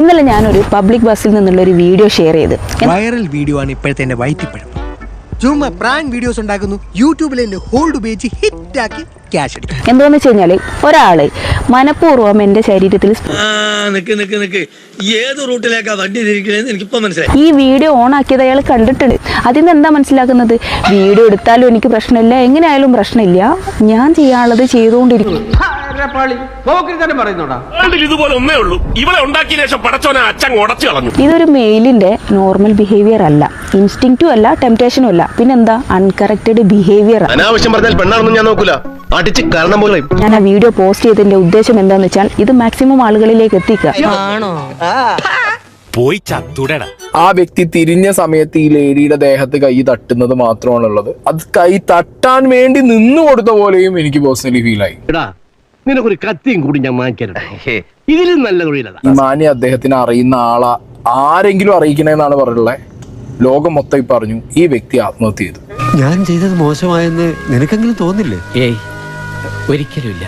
ഇന്നലെ ഞാനൊരു പബ്ലിക് ബസ്സിൽ നിന്നുള്ള ഒരു വീഡിയോ ഷെയർ ചെയ്ത്. വൈറൽ വീഡിയോ ആണ് ഇപ്പോഴത്തെ എന്റെ വൈറ്റിപ്പഴം. ചുമ്മാ പ്രാൻ വീഡിയോസ് ഉണ്ടാക്കുന്നു. യൂട്യൂബിൽ എന്റെ ഹോൾഡ് ഉപയോഗിച്ച് ഹിറ്റാക്കി ക്യാഷ് എടുക്കും എന്താന്ന് വെച്ച് കഴിഞ്ഞാൽ ഒരാൾ മനഃപൂർവം എന്റെ ശരീരത്തിൽ ആ നിക്ക് നിക്ക് നിക്ക്. ഏത് റൂട്ടിലേക്കാ വണ്ടി എനിക്കിപ്പോ മനസ്സിലായി. ഈ വീഡിയോ ഓൺ ആക്കിയത് അയാൾ കണ്ടിട്ടുണ്ട്. അതിൽ നിന്ന് എന്താ മനസ്സിലാക്കുന്നത്? വീഡിയോ എടുത്താലും എനിക്ക് പ്രശ്നമില്ല. എങ്ങനെയായാലും പ്രശ്നമില്ല. ഞാൻ ചെയ്യാനുള്ളത് ചെയ്തുകൊണ്ടിരിക്കും പോക്കിരി പറയുന്നോടാ. വേൾഡിൽ ഇതുപോലെ ഒന്നേ ഉള്ളൂ. ഇവളെ ഉണ്ടാക്കിയ ശേഷം പടച്ചോനെ അച്ഛൻ ഉടച്ചു കളഞ്ഞു. ഇതൊരു മെയിലിന്റെ നോർമൽ ബിഹേവിയർ അല്ല. ഇൻസ്റ്റിങ്റ്റും അല്ല ടെംപ്റ്റേഷനും അല്ല. പിന്നെന്താ? അൺകറക്റ്റഡ് ബിഹേവിയർ അനാവശ്യം പറഞ്ഞാൽ പെണ്ണാണെന്നും ഞാൻ നോക്കൂല. അടിച്ച് കാരണം പോലെ. ഞാൻ ആ വീഡിയോ പോസ്റ്റ് ചെയ്തതിന്റെ ഉദ്ദേശം എന്താന്ന് വെച്ചാൽ ഇത് മാക്സിമം ആളുകളിലേക്ക് എത്തിക്കുക. പോയി ചത്തുടടാ. ആ വ്യക്തി തിരിഞ്ഞ സമയത്ത് ഈ ലേഡിയുടെ ദേഹത്ത് കൈ തട്ടുന്നത് മാത്രമാണുള്ളത്. അത് കൈ തട്ടാൻ വേണ്ടി നിന്നു കൊടുത്ത പോലെയും എനിക്ക് പേഴ്സണലി ഫീൽ ആയി. എടാ നിനക്കൊരു കത്തിയും കൂടി ഞാൻ വാങ്ങിക്കരുത്. ഇതിലും നല്ല തൊഴിലതാ. ഈ മാനി അദ്ദേഹത്തിന് അറിയുന്ന ആളാ. ആരെങ്കിലും അറിയിക്കണെന്നാണ് പറഞ്ഞിട്ടുള്ളത് ലോകം മൊത്തം പറഞ്ഞു ഈ വ്യക്തി ആത്മഹത്യ ചെയ്തു. ഞാൻ ചെയ്തത് മോശമായെന്ന് നിനക്കെങ്കിലും തോന്നില്ലേ? ഏയ് ഒരിക്കലുമില്ല.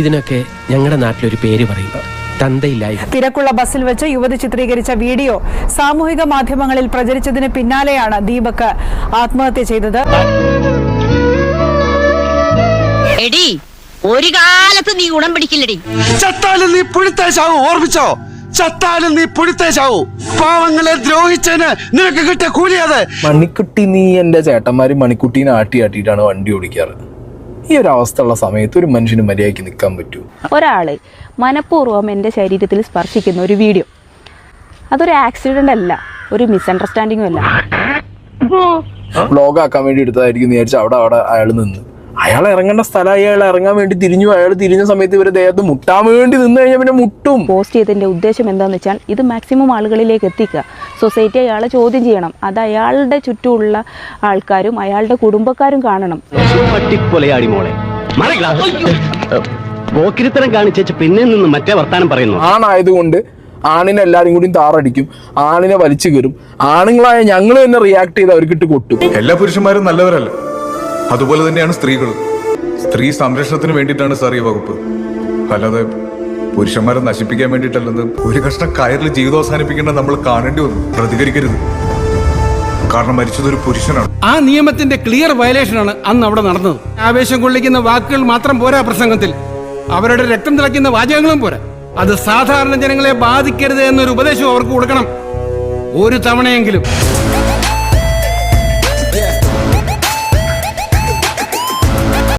ഇതിനൊക്കെ ഞങ്ങളുടെ നാട്ടിലൊരു പേര് പറയും തിരക്കുള്ള ബസ്സിൽ വെച്ച് യുവതി ചിത്രീകരിച്ച വീഡിയോ സാമൂഹിക മാധ്യമങ്ങളിൽ പ്രചരിച്ചതിന് പിന്നാലെയാണ് ദീപക് ആത്മഹത്യ ചെയ്തത്. എടി ഒരു കാലത്ത് നീ ഉടം പിടിക്കില്ലടി. ചത്താലും നീ പുഴുത്തേശാവൂ ഓർമ്മിച്ചോ? ചത്താലും നീ പുഴുത്തേശാവൂ പാവങ്ങളെ ദ്രോഹിച്ചതിന് നിനക്ക് കിട്ടിയ കൂലി അത് മണിക്കുട്ടി നീ എന്റെ ചേട്ടന്മാര് മണിക്കുട്ടീനെ ആട്ടി ആട്ടിയിട്ടാണ് വണ്ടി ഓടിക്കാറ്. ഈ ഒരു അവസ്ഥ ഉള്ള സമയത്ത് ഒരു മനുഷ്യന് മര്യാദയ്ക്ക് നിൽക്കാൻ പറ്റൂ. ഒരാൾ മനഃപൂർവം എന്റെ ശരീരത്തിൽ സ്പർശിക്കുന്ന ഒരു വീഡിയോ അതൊരു ആക്സിഡന്റ് അല്ല ഒരു മിസ്അണ്ടർസ്റ്റാൻഡിങ്ങും അല്ല. ബ്ലോഗ് ആക്കാൻ വേണ്ടി എടുത്തതായിരിക്കും വിചാരിച്ചു അവിടെ അവിടെ അയാൾ നിന്ന്. അയാൾ ഇറങ്ങേണ്ട സ്ഥലമായി അയാൾ ഇറങ്ങാൻ വേണ്ടി തിരിഞ്ഞു. അയാൾ തിരിഞ്ഞ സമയത്ത് ഇവരെ ദേഹത്ത് മുട്ടാൻ വേണ്ടി നിന്ന് കഴിഞ്ഞാൽ പിന്നെ മുട്ടും. പോസ്റ്റ് ചെയ്തതിന്റെ ഉദ്ദേശം എന്താന്ന് വെച്ചാൽ ഇത് മാക്സിമം ആളുകളിലേക്ക് എത്തിക്കുക. സൊസൈറ്റി അയാളെ ചോദ്യം ചെയ്യണം. അത് അയാളുടെ ചുറ്റുമുള്ള ആൾക്കാരും അയാളുടെ കുടുംബക്കാരും കാണണം. മോളെ. പോക്കിരിത്തരം കാണിച്ചേച്ച് പിന്നെ നിന്ന് മറ്റേ വർത്താനം പറയുന്നു. ആണായതുകൊണ്ട് ആണിനെ എല്ലാരും കൂടി താറടിക്കും. ആണിനെ വലിച്ചു കയറും ആണുങ്ങളായ ഞങ്ങൾ തന്നെ റിയാക്ട് ചെയ്ത് അവർക്കിട്ട് കൊട്ടും. എല്ലാ പുരുഷന്മാരും നല്ലവരല്ല? അതുപോലെ തന്നെയാണ് സ്ത്രീകൾ സ്ത്രീ സംരക്ഷണത്തിന് വേണ്ടിയിട്ടാണ് സാർ ഈ വകുപ്പ്. അല്ലാതെ പുരുഷന്മാരെ നശിപ്പിക്കാൻ വേണ്ടിയിട്ടല്ലെന്ന് ഒരു കഷ്ണം കയറിൽ ജീവിതം അവസാനിപ്പിക്കേണ്ട നമ്മൾ കാണേണ്ടി വന്നു. പ്രതികരിക്കരുത്. കാരണം മരിച്ചത് ഒരു പുരുഷനാണ്. ആ നിയമത്തിന്റെ ക്ലിയർ വയലേഷൻ ആണ് അന്ന് അവിടെ നടന്നത്. ആവേശം കൊള്ളിക്കുന്ന വാക്കുകൾ മാത്രം പോരാ പ്രസംഗത്തിൽ. അവരുടെ രക്തം തിളയ്ക്കുന്ന വാചകങ്ങളും പോരാ. അത് സാധാരണ ജനങ്ങളെ ബാധിക്കരുത് എന്നൊരു ഉപദേശം അവർക്ക് കൊടുക്കണം. ഒരു തവണയെങ്കിലും.